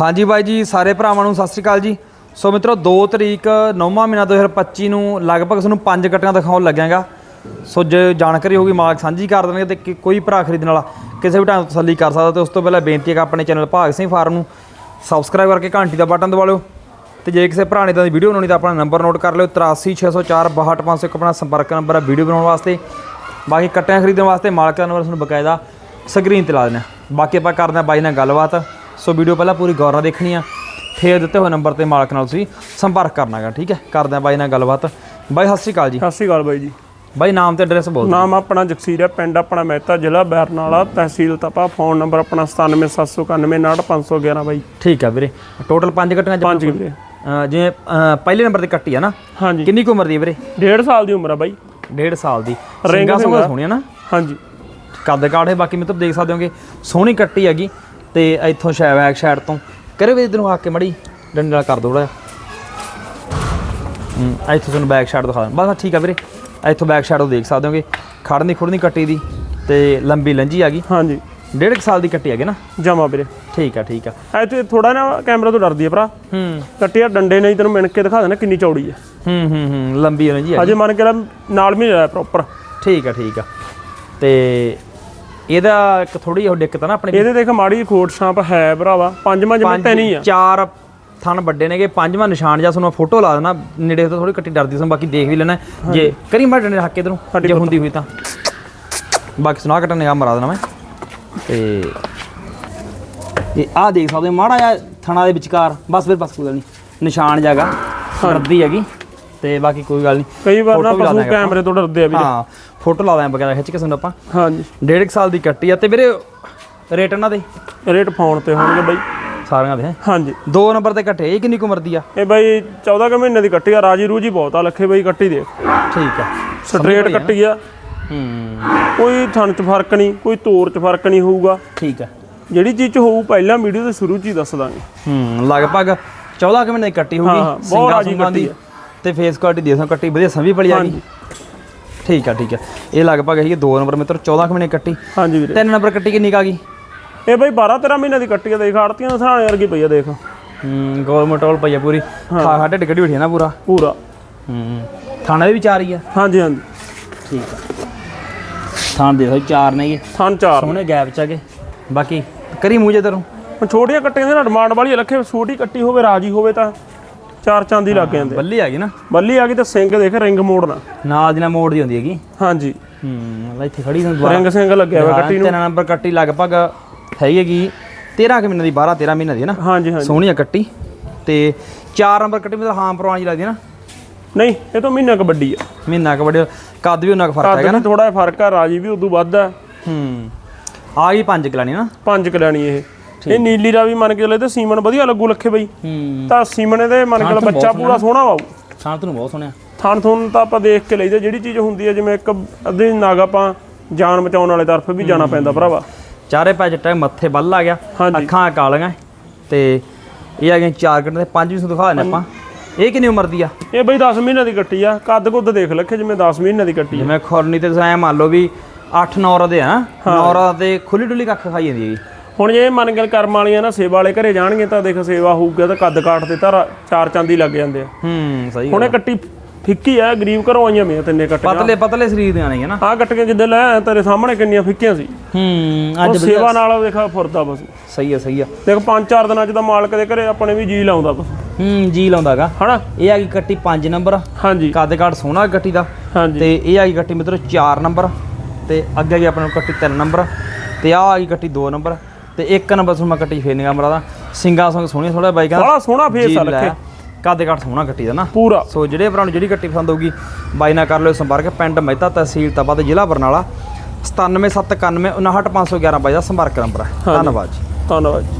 ਹਾਂਜੀ ਬਾਈ ਜੀ, ਸਾਰੇ ਭਰਾਵਾਂ ਨੂੰ ਸਤਿ ਸ਼੍ਰੀ ਅਕਾਲ ਜੀ। ਸੋ ਮਿੱਤਰੋ 2 ਤਰੀਕ 9ਵਾਂ ਮਹੀਨਾ 2025 ਨੂੰ ਲਗਭਗ ਤੁਹਾਨੂੰ ਪੰਜ ਕੱਟੀਆਂ ਦਿਖਾਉਣ ਲੱਗਿਆਗਾ। ਸੋ ਜੇ ਜਾਣਕਾਰੀ ਹੋਗੀ ਮਾਲਕ ਸਾਂਝੀ ਕਰ ਦੇਣਗੇ ਤੇ ਕੋਈ ਭਰਾ ਖਰੀਦਣ ਵਾਲਾ ਕਿਸੇ ਵੀ ਟਾਈਮ ਤਸੱਲੀ ਕਰ ਸਕਦਾ ਤੇ ਉਸ ਤੋਂ ਪਹਿਲਾਂ ਬੇਨਤੀ ਹੈ ਕਿ ਆਪਣੇ ਚੈਨਲ ਭਾਗ ਸਿੰਘ ਫਾਰਮ ਨੂੰ ਸਬਸਕ੍ਰਾਈਬ ਕਰਕੇ ਘੰਟੀ ਦਾ ਬਟਨ ਦਬਾ ਲਿਓ। ਤੇ ਜੇ ਕਿਸੇ ਭਰਾ ਨੇ ਤਾਂ ਵੀਡੀਓ ਬਣਾਉਣੀ ਤਾਂ ਆਪਣਾ ਨੰਬਰ ਨੋਟ ਕਰ ਲਿਓ 83604 62501 ਆਪਣਾ ਸੰਪਰਕ ਨੰਬਰ ਹੈ ਵੀਡੀਓ ਬਣਾਉਣ ਵਾਸਤੇ। ਬਾਕੀ ਕੱਟਿਆਂ ਖਰੀਦਣ ਵਾਸਤੇ ਮਾਲਕ ਦਾ ਨੰਬਰ ਤੁਹਾਨੂੰ ਬਕਾਇਦਾ ਸਕਰੀਨ ਤੇ ਲਾ ਦੇਣਾ। ਬਾਕੀ ਆਪਾਂ ਕਰਦੇ ਹਾਂ ਬਾਈ ਨਾਲ ਗੱਲਬਾਤ। ਸੋ ਵੀਡੀਓ ਪਹਿਲਾਂ ਪੂਰੀ ਗੌਰ ਨਾਲ ਦੇਖਣੀ ਆ। ਫੇਰ ਦਿੱਤੇ ਹੋਏ ਨੰਬਰ ਤੇ ਮਾਲਕ ਨਾਲ ਤੁਸੀਂ ਸੰਪਰਕ ਕਰਨਾਗਾ ਠੀਕ ਹੈ? ਕਰਦੇ ਹਾਂ ਬਾਈ ਨਾਲ ਗੱਲਬਾਤ। ਬਾਈ ਸਤਿ ਸ਼੍ਰੀ ਅਕਾਲ ਜੀ। ਸਤਿ ਸ਼੍ਰੀ ਅਕਾਲ ਬਾਈ ਜੀ। ਬਾਈ ਨਾਮ ਤੇ ਐਡਰੈਸ ਬੋਲ। ਨਾਮ ਆਪਣਾ ਜਗਸੀਰ ਹੈ ਪਿੰਡ ਆਪਣਾ ਮਹਿਤਾ ਜ਼ਿਲ੍ਹਾ ਬੈਰਨਾਲਾ ਤਹਿਸੀਲ ਤਪਾ ਫੋਨ ਨੰਬਰ ਆਪਣਾ 97799511 ਬਾਈ। ਠੀਕ ਹੈ ਵੀਰੇ। ਟੋਟਲ ਪੰਜ ਕੱਟੀਆਂ ਚ ਪੰਜ ਅਹ ਜਿਵੇਂ ਪਹਿਲੇ ਨੰਬਰ ਤੇ ਕੱਟੀ ਆ ਨਾ। ਹਾਂਜੀ। ਕਿੰਨੀ ਕੁ ਉਮਰ ਦੀ ਵੀਰੇ? ਡੇਢ ਸਾਲ ਦੀ ਉਮਰ ਆ ਬਾਈ। ਡੇਢ ਸਾਲ ਦੀ। ਰਿੰਗ ਸਿੰਘਾਂ। ਸੰਗਾ ਸੋਹਣੀਆਂ ਨਾ। ਹਾਂਜੀ। ਕੱਦ ਕਾਠ ਹੈ ਬਾਕੀ ਮਿੱਤਰ ਦੇਖ ਸਕਦੇ ਹੋਗੇ। ਸੋਹਣੀ ਕੱਟੀ ਹੈਗੀ। ਤੇ ਇੱਥੋਂ ਸ਼ੈ ਬੈਕ ਸਾਈਡ ਤੋਂ। ਕਰੇ ਵੀ ਇਧਰੋਂ ਆ ਕੇ ਮੜੀ ਡੰਡੇ ਨਾਲ ਕਰ ਦੋ ਥੋੜਾ ਹੂੰ ਇੱਥੋਂ ਤੁਹਾਨੂੰ ਬੈਕ ਸਾਈਡ ਦਿਖਾ ਦਾਂ ਬਸ ਠੀਕ ਆ ਵੀਰੇ। ਇੱਥੋਂ ਬੈਕ ਸਾਈਡ ਤੋਂ ਦੇਖ ਸਕਦੇ ਹੋਗੇ। ਖੜਨੀ ਖੁੜਨੀ ਕੱਟੀ ਦੀ ਤੇ ਲੰਬੀ ਲੰਜੀ ਆ ਗਈ। ਹਾਂਜੀ। ਡੇਢ ਕੁ ਸਾਲ ਦੀ ਕੱਟੀ ਹੈਗੀ ਨਾ? ਜਮਾ ਵੀਰੇ। ਠੀਕ ਆ ਠੀਕ ਆ। ਤੇ ਥੋੜਾ ਨਾ ਕੈਮਰਾ ਤੋਂ ਡਰਦੀ ਆ ਭਰਾ। ਹੂੰ। ਕੱਟਿਆ ਡੰਡੇ ਨਹੀਂ ਤੈਨੂੰ ਮਿਣ ਕੇ ਦਿਖਾ ਦੇਣਾ ਕਿੰਨੀ ਚੌੜੀ ਹੈ ਹੂੰ ਹੂੰ ਹੂੰ ਲੰਬੀ ਲੰਜੀ ਆ ਅਜੇ ਮੰਨ ਕੇ ਨਾਲ ਵੀ ਨਹੀਂ ਪ੍ਰੋਪਰ ਠੀਕ ਆ ਠੀਕ ਆ। ਤੇ ਇਹਦਾ ਇੱਕ ਥੋੜੀ ਜਿਹੀ ਦਿੱਕਤ ਆ ਨਾ ਆਪਣੇ ਇਹਦੇ ਦੇਖ ਮਾੜੀ ਖੋਟ ਛਾਂਪ ਹੈ ਭਰਾਵਾ। ਪੰਜਵਾਂ ਜਿਵੇਂ ਤੈਨੀ ਆ। ਚਾਰ ਥਣ ਵੱਡੇ ਨੇਗੇ ਪੰਜਵਾਂ ਨਿਸ਼ਾਨ ਜਾਂ ਤੁਹਾਨੂੰ ਫੋਟੋ ਲਾ ਦੇਣਾ। ਨੇੜੇ ਤੋਂ ਥੋੜੀ ਕੱਟੀ ਡਰਦੀ ਤੁਹਾਨੂੰ ਬਾਕੀ ਦੇਖ ਵੀ ਲੈਣਾ। ਜੇ ਕਰੀ ਮੜ ਡੰਡੇ ਹੱਕ ਇਧਰੋਂ ਜੇ ਹੁੰਦੀ ਹੋਈ ਤਾਂ। ਬਾਕੀ ਸੁਣਾ ਕੱਟਣ ਨਿਗਾਹ ਮਰਾ ਦੇਣਾ ਮੈਂ। ਤੇ ਇਹ ਆ ਦੇਖ ਸਕਦੇ ਮਾੜਾ ਜਿਹਾ ਥਣਾ ਦੇ ਵਿਚਕਾਰ। ਬਸ ਫਿਰ ਬਸ ਕੋਈ ਨਹੀਂ ਨਿਸ਼ਾਨ ਜਾਗਾ ਡਰਦੀ ਹੈਗੀ। ਤੇ ਬਾਕੀ ਕੋਈ ਗੱਲ ਨਹੀਂ। ਕਈ ਵਾਰ ਨਾ ਵੀ ਪਸ਼ੂ ਕੈਮਰੇ ਤੋਂ ਡਰਦੇ ਆ ਵੀਰੇ। ਹਾਂ ਫੋਟੋ ਲਾ ਦਾਂ ਬਗੈਰਾ ਖਿੱਚ ਕੇ ਤੁਹਾਨੂੰ ਆਪਾਂ। ਹਾਂਜੀ। ਡੇਢ ਸਾਲ ਦੀ ਕੱਟੀ ਆ ਤੇ ਵੀਰੇ ਰੇਟ ਇਹਨਾਂ ਦੇ? ਰੇਟ ਫੋਨ ਤੇ ਹੋਣਗੇ ਬਾਈ। ਸਾਰਿਆਂ ਦੇ ਹਾਂਜੀ। ਦੋ ਨੰਬਰ ਤੇ ਕੱਟੇ ਇਹ ਕਿੰਨੀ ਕੁ ਉਮਰ ਦੀ ਆ? ਇਹ ਬਾਈ 14 ਕੁ ਮਹੀਨੇ ਦੀ ਕੱਟੀ ਆ ਰਾਜੀ ਰੂਜੀ ਬਹੁਤ ਆ ਲੱਖੇ ਬਾਈ ਕੱਟੀ ਦੇ। ਠੀਕ ਆ। ਸਟ੍ਰੇਟ ਕੱਟੀ ਆ। ਹੂੰ। ਕੋਈ ਥਣ ਚ ਫ਼ਰਕ ਨਹੀਂ ਕੋਈ ਤੋਰ ਚ ਫ਼ਰਕ ਨਹੀਂ ਹੋਊਗਾ। ਠੀਕ ਆ। ਜਿਹੜੀ ਚੀਜ਼ ਚ ਹੋਊ ਪਹਿਲਾਂ ਵੀਡੀਓ ਦੇ ਸ਼ੁਰੂ ਚ ਹੀ ਦੱਸ ਦਾਂਗੇ। ਹੂੰ ਲਗਭਗ 14 ਕੁ ਮਹੀਨੇ ਦੀ ਕੱਟੀ ਹੋਊਗੀ ਸਿੰਗਾਂ ਦੀ। ਤੇ ਫੇਸ ਕੁਆਲਿਟੀ ਦੇ ਸੋ ਕੱਟੀ ਵਧੀਆ ਸੰਭੀ ਪਲੀ ਆ ਗਈ। ਠੀਕ ਆ ਠੀਕ ਆ। ਇਹ ਲਗਭਗ ਹੈਗੀ 2 ਨੰਬਰ ਮਿੱਤਰ 14 ਕੁ ਮਹੀਨੇ ਕੱਟੀ। ਹਾਂਜੀ ਵੀਰੇ। ਤਿੰਨ ਨੰਬਰ ਕੱਟੀ ਕਿੰਨੀ ਕੁ ਆ ਗਈ? ਇਹ ਬਾਈ 12 13 ਮਹੀਨੇ ਦੀ ਕੱਟੀ ਆ ਦੇਖ ਆੜਤੀਆਂ ਦਾ ਸਹਾਣੇ ਵਰਗੀ ਪਈ ਆ ਦੇਖ। ਹੂੰ ਗੋਲਮਟ ਵਾਲ ਪਈ ਆ ਪੂਰੀ। ਖਾ ਖਾ ਢਿੱਡ ਕੱਢੀ ਬੈਠੀ ਆ ਨਾ ਪੂਰਾ। ਪੂਰਾ। ਹੂੰ ਥਾਣੇ ਦੇ ਵੀ ਚਾਰ ਹੀ ਆ। ਹਾਂਜੀ ਹਾਂਜੀ। ਠੀਕ ਆ। ਥਾਣ ਦੇ ਸੋ ਚਾਰ ਨੇ ਇਹ। ਥਣ ਚਾਰ। ਸੋਹਣੇ ਗੈਪ ਚ ਆਗੇ ਬਾਕੀ ਕਰੀ ਮੂੰਹ ਜੇ ਤਰੋਂ। ਛੋਟੀਆਂ ਕੱਟੀਆਂ ਦੇ ਨਾਲ ਡਿਮਾਂਡ ਵਾਲੀ ਆ, ਲੱਖੇ ਛੋਟੀ ਕੱਟੀ ਹੋਵੇ ਰਾਜੀ ਹੋਵੇ ਤਾਂ। ਚਾਰ ਚਾਂਦੀ ਲੱਗ ਜਾਂਦੇ ਬੱਲੀ ਆ ਗਈ ਨਾ? ਬੱਲੀ ਆ ਗਈ ਤਾਂ ਸਿੰਘ ਦੇਖ ਰਿੰਗ ਮੋੜਨਾ ਨਾਲ। ਦੀ ਨਾਲ ਮੋੜ ਦੀ ਹੁੰਦੀ ਹੈਗੀ। ਹਾਂਜੀ। ਹੂੰ ਲੈ ਇੱਥੇ ਖੜੀ ਨੂੰ ਦੁਬਾਰਾ। ਰਿੰਗ ਸਿੰਘ ਲੱਗਿਆ ਹੋਇਆ ਕੱਟੀ ਨੂੰ। ਤਿੰਨ ਨੰਬਰ ਕੱਟੀ ਲਗਭਗ ਹੈਗੀ ਹੈਗੀ। 13 ਕੁ ਮਹੀਨੇ ਦੀ 12 13 ਮਹੀਨੇ ਦੀ ਹੈ ਨਾ? ਹਾਂਜੀ ਹਾਂਜੀ। ਸੋਹਣੀ ਆ ਕੱਟੀ। ਤੇ 4 ਨੰਬਰ ਕੱਟੀ ਮਤਲਬ ਹਾਂ ਪੁਰਾਣੀ ਲੱਗਦੀ ਹੈ ਨਾ? ਨਹੀਂ ਇਹ ਤਾਂ ਮਹੀਨਾ ਕਬੱਡੀ ਆ। ਮਹੀਨਾ ਕ ਵੱਡੇ ਕੱਦ ਵੀ ਉਹਨਾਂ ਕੁ ਫ਼ਰਕ ਹੈਗਾ ਕੱਦ ਥੋੜਾ ਜਿਹਾ ਫ਼ਰਕ ਆ ਰਾਜੀ ਵੀ ਉਦੋਂ ਵੱਧ ਆ। ਹੂੰ। ਆ ਗਈ ਪੰਜ ਕਿਲਾਣੀ ਨਾ? ਪੰਜ ਕਲਿਆਣੀ ਇਹ। ਇਹ ਨੀਲੀ ਦਾ ਵੀ ਮੰਨ ਕੇ ਚੱਲੇ ਤੇ ਸੀਮਨ ਵਧੀਆ ਲੱਗੂ ਲੱਖੇ ਬਈ। ਹੂੰ। ਤਾਂ ਸੀਮਨ ਇਹਦੇ ਮੰਨ ਕੇ ਚੱਲ ਬੱਚਾ ਪੂਰਾ ਸੋਹਣਾ। ਵਾਉ ਸ਼ਾਂਤ ਨੂੰ ਬਹੁਤ ਸੋਹਣਿਆ ਥਣ ਥੁਣ ਤਾਂ ਆਪਾਂ ਦੇਖ ਕੇ ਲਈਦੇ ਜਿਹੜੀ ਚੀਜ਼ ਹੁੰਦੀ ਹੈ ਜਿਵੇਂ ਇੱਕ ਅੱਧੇ ਨਾਗ ਆਪਾਂ ਜਾਨ ਬਚਾਉਣ ਵਾਲੇ ਤਰਫ ਵੀ ਜਾਣਾ ਪੈਂਦਾ ਭਰਾਵਾ। ਚਾਰੇ ਪੈ ਚਿੱਟਾ ਮੱਥੇ ਬੱਲ ਆ ਗਿਆ। ਅੱਖਾਂ ਕਾਲੀਆਂ ਤੇ ਇਹ ਆ ਗਏ ਚਾਰ ਕੱਟੇ ਪੰਜ ਵੀ ਦਿਖਾ ਦਿੰਦੇ ਆਪਾਂ। ਇਹ ਕਿੰਨੀ ਉਮਰ ਦੀ ਆ? ਇਹ ਬਈ 10 ਮਹੀਨੇ ਦੀ ਕੱਟੀ ਆ ਕੱਦ ਕੁੱਦ ਦੇਖ ਲੱਖੇ ਜਿਵੇਂ 10 ਮਹੀਨੇ ਦੀ ਕੱਟੀ ਆ। ਜਿਵੇਂ ਖੁਰਨੀ ਤੇ ਐ ਮੰਨ ਲਓ ਵੀ 8-9 ਰਦੇ ਆ 9 ਰਾਂ ਤੇ ਖੁੱਲੀ ਡੁੱਲੀ ਕੱਖ ਖਾਈ ਜਾਂਦੀ ਹੈਗੀ ਹੁਣ ਜੇ ਮੰਨ ਕੇ ਕਰਮ ਵਾਲੀਆਂ ਨਾ ਸੇਵਾ ਵਾਲੇ ਘਰੇ ਜਾਣਗੇ ਤਾਂ ਦੇਖ ਸੇਵਾ ਹੋਊਗਾ ਤਾਂ ਕੱਦ ਕਾਟ ਤੇ ਤਾਂ ਚਾਰ ਚਾਂਦੀ ਲੱਗ ਜਾਂਦੇ ਆ। ਹੂੰ ਸਹੀ ਹੁਣ ਇਹ ਕੱਟੀ ਫਿੱਕੀ ਆ ਗਰੀਬ ਘਰੋਂ ਆਈਆਂ ਮੀਆਂ ਤਿੰਨੇ ਕੱਟੀਆਂ ਪਤਲੇ ਪਤਲੇ ਸਰੀਰ ਦੀਆਂ ਨੇ ਨਾ। ਆਹ ਕੱਟੀਆਂ ਜਿੱਦੇ ਲੈ ਆਇਆ ਤੇਰੇ ਸਾਹਮਣੇ ਕਿੰਨੀਆਂ ਫਿੱਕੀਆਂ ਸੀ। ਹੂੰ ਅੱਜ ਸੇਵਾ ਨਾਲ ਦੇਖਾ ਫੁਰਦਾ ਬਸ। ਸਹੀ ਆ ਸਹੀ ਆ। ਦੇਖ ਪੰਜ ਚਾਰ ਦਿਨਾਂ ਚ ਤਾਂ ਮਾਲਕ ਦੇ ਘਰੇ ਆਪਣੇ ਵੀ ਜੀ ਲਾਉਂਦਾ ਬਸ। ਹੂੰ ਜੀ ਲਾਉਂਦਾਗਾ। ਹਨਾ? ਇਹ ਆ ਗਈ ਕੱਟੀ 5 ਨੰਬਰ। ਹਾਂਜੀ। ਕੱਦ ਕਾਠ ਸੋਹਣਾ ਗੱਟੀ ਦਾ। ਹਾਂਜੀ। ਤੇ ਇਹ ਆ ਗਈ ਕੱਟੀ ਮਿੱਤਰੋ 4 ਨੰਬਰ। ਤੇ ਅੱਗੇ ਆ ਗਈ ਆਪਣੇ ਕੋਲ ਕੱਟੀ 3 ਨੰਬਰ। ਤੇ ਆ ਆ ਗਈ ਕੱਟੀ 2 ਨੰਬਰ। ਤੇ 1 ਨੰਬਰ ਤੁਹਾਨੂੰ ਮੈਂ ਕੱਟੀ ਫੇਰ ਨਿਗਾ ਮਰਾ ਦਾ ਸਿੰਗਾ ਸੰਗ ਸੋਹਣੀ ਥੋੜਾ ਬਾਈਕਾਂ ਬੜਾ ਸੋਹਣਾ ਫੇਸ ਆ ਲੱਖੇ ਕੱਦ ਕਾਠ ਸੋਹਣਾ ਕੱਟੀ ਦਾ ਨਾ। ਪੂਰਾ। ਸੋ ਜਿਹੜੇ ਭਰਾ ਨੂੰ ਜਿਹੜੀ ਕੱਟੀ ਪਸੰਦ ਹੋਊਗੀ ਬਾਈ ਨਾਲ ਕਰ ਲਿਓ ਸੰਪਰਕ। ਪਿੰਡ ਮਹਿਤਾ ਤਹਿਸੀਲ ਤਪਾ ਤੇ ਜ਼ਿਲ੍ਹਾ ਬਰਨਾਲਾ। 97791 511 ਬਾਈ ਦਾ ਸੰਪਰਕ ਨੰਬਰ ਹੈ। ਧੰਨਵਾਦ ਜੀ। ਧੰਨਵਾਦ ਜੀ।